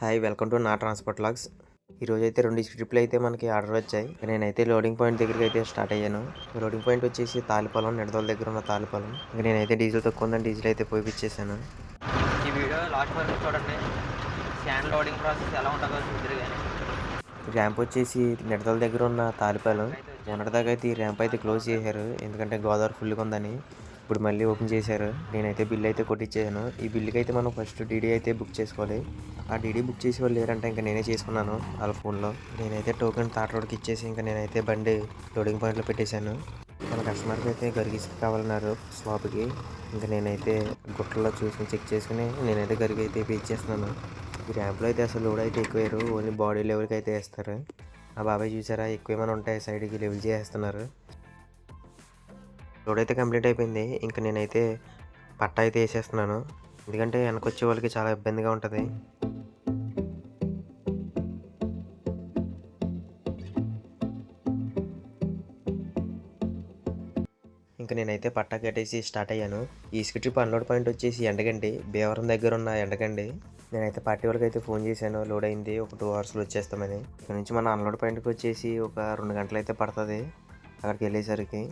Hi welcome to నా transport logs ఈరోజు అయితే రెండు ట్రిప్లు అయితే మనకి ఆర్డర్ వచ్చాయి. నేనైతే లోడింగ్ పాయింట్ దగ్గరికి అయితే స్టార్ట్ అయ్యాను. లోడింగ్ పాయింట్ వచ్చేసి తాలిపాలెం నిడదల దగ్గర ఉన్న తాలిపాలెం. ఇంకా నేనైతే డీజిల్ తక్కువ ఉందని డీజిల్ అయితే పోయిపించేసాను ఈ వీడియో లాస్ట్ వరకు చూడండి. శాన్ లోడింగ్ ప్రాసెస్ ఎలా ఉంటుందో చూద్దరు కానీ ర్యాంప్ వచ్చేసి నిడదల దగ్గర ఉన్న తాలిపాలెం. మొన్నటిదాకా అయితే ఈ ర్యాంప్ అయితే క్లోజ్ చేశారు. ఎందుకంటే గోదావరి ఫుల్గా ఉందని. ఇప్పుడు మళ్ళీ ఓపెన్ చేశారు. నేనైతే బిల్ అయితే కొట్టించాను ఈ బిల్లుకి అయితే మనం ఫస్ట్ డీడీ అయితే బుక్ చేసుకోవాలి. ఆ డీడీ బుక్ చేసి వాళ్ళు లేరంటే ఇంకా నేనే చేసుకున్నాను వాళ్ళ ఫోన్లో. నేనైతే టోకెన్ తాట రోడ్కి ఇచ్చేసి ఇంకా నేనైతే బండి లోడింగ్ పాయింట్లో పెట్టేశాను. మన కస్టమర్కి అయితే గరిగిసి కావాలన్నారు స్వాప్కి. ఇంకా నేనైతే గుట్టల్లో చూసుకుని చెక్ చేసుకుని నేనైతే గరిగి అయితే పే ఇచ్చేస్తున్నాను ఈ ర్యాంప్లో అయితే అసలు లోడ్ అయితే ఎక్కువేరు ఓన్లీ బాడీ లెవెల్కి అయితే వేస్తారు. ఆ బాబాయ్ చూసారా? ఎక్కువ ఏమైనా ఉంటాయి? సైడ్కి లెవెల్ చేస్తున్నారు లోడ్ అయితే కంప్లీట్ అయిపోయింది. ఇంకా నేనైతే పట్ట అయితే వేసేస్తున్నాను. ఎందుకంటే వెనకొచ్చే వాళ్ళకి చాలా ఇబ్బందిగా ఉంటుంది. ఇంకా నేనైతే పట్టా కట్టేసి స్టార్ట్ అయ్యాను. ఈ ఇసుక ట్రిప్ అన్లోడ్ పాయింట్ వచ్చేసి ఎండగండి. భీవరం దగ్గర ఉన్న ఎండగండి. నేనైతే పార్టీ వాళ్ళకి అయితే ఫోన్ చేశాను. లోడ్ అయింది. ఒక టూ అవర్స్లో వచ్చేస్తామని. ఇక్కడ నుంచి మన అన్లోడ్ పాయింట్కి వచ్చేసి ఒక రెండు గంటలు అయితే పడుతుంది. అక్కడికి వెళ్ళేసరికి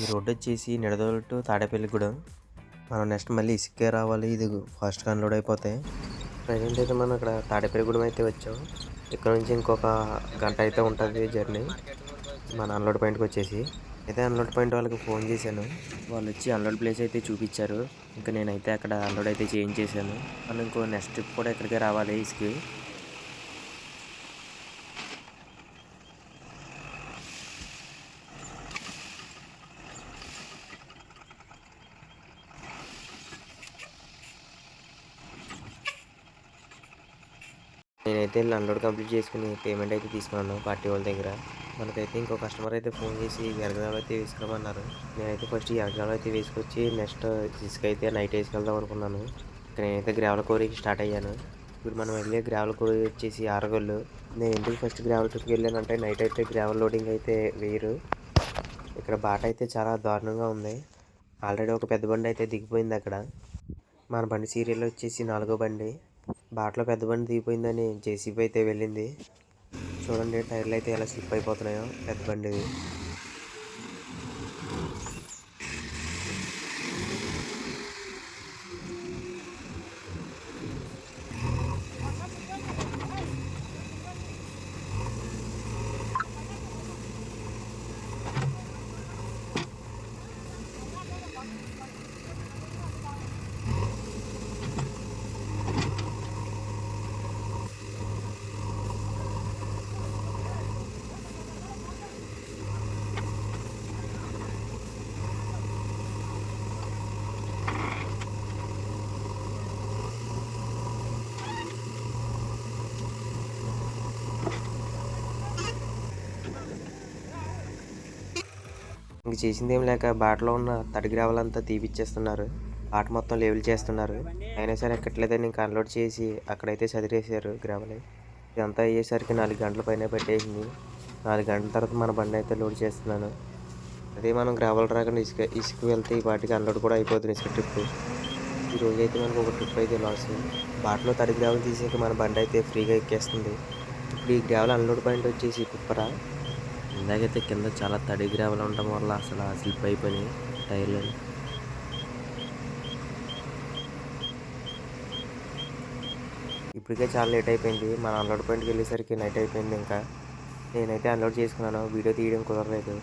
ఈ రోడ్డు వచ్చేసి నిడదోలు టు తాడేపల్లిగూడెం మనం నెక్స్ట్ మళ్ళీ ఇసుకే రావాలి. ఇది ఫాస్ట్గా అన్లోడ్ అయిపోతే ప్రజెంట్ అయితే మనం అక్కడ తాడేపల్లిగూడెం అయితే వచ్చాం. ఇక్కడ నుంచి ఇంకొక గంట అయితే ఉంటుంది జర్నీ మన అన్లోడ్ పాయింట్కి వచ్చేసి. అయితే అన్లోడ్ పాయింట్ వాళ్ళకి ఫోన్ చేశాను. వాళ్ళు వచ్చి అన్లోడ్ ప్లేస్ అయితే చూపించారు. ఇంకా నేనైతే అక్కడ అన్లోడ్ అయితే చేయించేశాను మనం ఇంకో నెక్స్ట్ ట్రిప్ కూడా ఇక్కడికే రావాలి ఇసుకి. నేనైతే వెళ్ళి అన్లోడ్ కంప్లీట్ చేసుకుని పేమెంట్ అయితే తీసుకున్నాను పార్టీ వాళ్ళ దగ్గర. మనకైతే ఇంకో కస్టమర్ అయితే ఫోన్ చేసి ఎరగదాలు అయితే వేసుకురమన్నారు నేనైతే ఫస్ట్ ఈ ఎరగదాలు అయితే వేసుకొచ్చి నెక్స్ట్ ఇసుక అయితే నైట్ వేసుకెళ్దాం అనుకున్నాను. ఇక్కడ నేనైతే గ్రావెల్ కోరికి స్టార్ట్ అయ్యాను. ఇప్పుడు మనం వెళ్ళే గ్రావెల్ కోరి వచ్చేసి ఆరగొల్లు. నేను ఎందుకు ఫస్ట్ గ్రావెల్ ట్రిప్కి వెళ్ళానంటే నైట్ అయితే గ్రావెల్ లోడింగ్ అయితే వేయరు. ఇక్కడ బాట అయితే చాలా దారుణంగా ఉంది. ఆల్రెడీ ఒక పెద్ద బండి అయితే దిగిపోయింది అక్కడ. మన బండి సీరియల్ వచ్చేసి నాలుగో బండి. బాటలో పెద్ద బండి దిగిపోయిందని జేసీబీ అయితే వెళ్ళింది. చూడండి టైర్లు అయితే ఎలా స్లిప్ అయిపోతున్నాయో పెద్ద బండిది. ఇంక చేసింది ఏం లేక బాటలో ఉన్న తడి గ్రావెలంతా తీపిచ్చేస్తున్నారు. బాట మొత్తం లెవెల్ చేస్తున్నారు. అయినా సరే ఎక్కట్లేదని ఇంకా అన్లోడ్ చేసి అక్కడైతే చదివేశారు గ్రావలే ఇదంతా అయ్యేసరికి నాలుగు గంటల పైన పెట్టేసింది. నాలుగు గంటల తర్వాత మన బండి అయితే లోడ్ చేస్తున్నాను. అదే మనం గ్రావల్ రాకుండా ఇసుక ఇసుక వెళ్తే ఈ వాటికి అన్లోడ్ కూడా అయిపోతుంది ఇసుక ట్రిప్ ఈ రోజు అయితే మనకు ఒక ట్రిప్ అయితే లాస్ బాటలో తడి గ్రావెల్ తీసాక మన బండి అయితే ఫ్రీగా ఎక్కేస్తుంది. ఇప్పుడు ఈ గ్రావెల్ అన్లోడ్ పాయింట్ వచ్చేసి కుప్పరా. ఇందాకైతే కింద చాలా తడి గ్రావెల్ ఉండటం వల్ల అసలు స్లిప్ అయిపోయినాయి టైర్లు. ఇప్పటికే చాలా లేట్ అయిపోయింది. మన అన్లోడ్ పాయింట్కి వెళ్ళేసరికి నైట్ అయిపోయింది ఇంకా. నేనైతే అన్లోడ్ చేసుకున్నాను. వీడియో తీయడం కుదరలేదు.